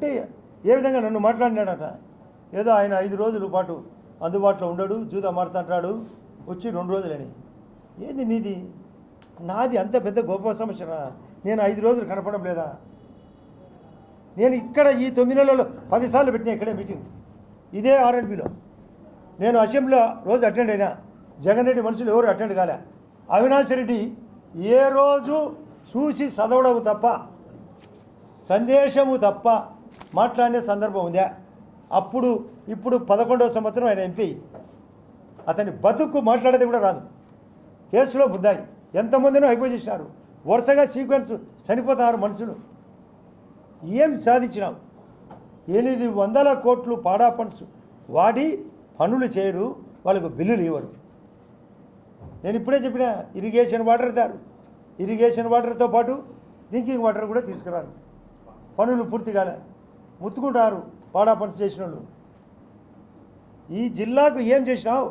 అంటే ఏ విధంగా నన్ను మాట్లాడినాడట? ఏదో ఆయన ఐదు రోజుల పాటు అందుబాటులో ఉండడు జూదా మారుతుంటాడు వచ్చి రెండు రోజులని. ఏంది నీది? నాది అంత పెద్ద గొప్ప సమస్యనా నేను ఐదు రోజులు కనపడడం లేదా? నేను ఇక్కడ ఈ తొమ్మిది నెలలో పదిసార్లు పెట్టిన ఇక్కడే మీటింగ్. ఇదే ఆర్ఎండ్బిలో నేను అసెంబ్లీలో రోజు అటెండ్ అయినా జగన్ రెడ్డి మనుషులు ఎవరు అటెండ్ కాలే. అవినాష్ రెడ్డి ఏ రోజు చూసి చదవడం తప్ప సందేశము తప్ప మాట్లాడిన సందర్భం ఉందా? అప్పుడు ఇప్పుడు పదకొండవ సంవత్సరం ఆయన ఎంపీ. అతని బతుకు మాట్లాడేది కూడా రాదు. కేసులో బుద్దాయి ఎంతమందినో అయిపోయి వరుసగా సీక్వెన్స్ చనిపోతున్నారు మనుషులు. ఏం సాధించినాం ఎనిమిది వందల కోట్లు పాడా ఫండ్స్. వాడి పనులు చేయరు వాళ్ళకు బిల్లులు ఇవ్వరు. నేను ఇప్పుడే చెప్పిన ఇరిగేషన్ వాటర్ దారు ఇరిగేషన్ వాటర్తో పాటు డ్రింకింగ్ వాటర్ కూడా తీసుకురారు. పనులు పూర్తి కాలే. ముత్తుకుంటారు పాడా పనులు చేసిన వాళ్ళు ఈ జిల్లాకు ఏం చేసినావు?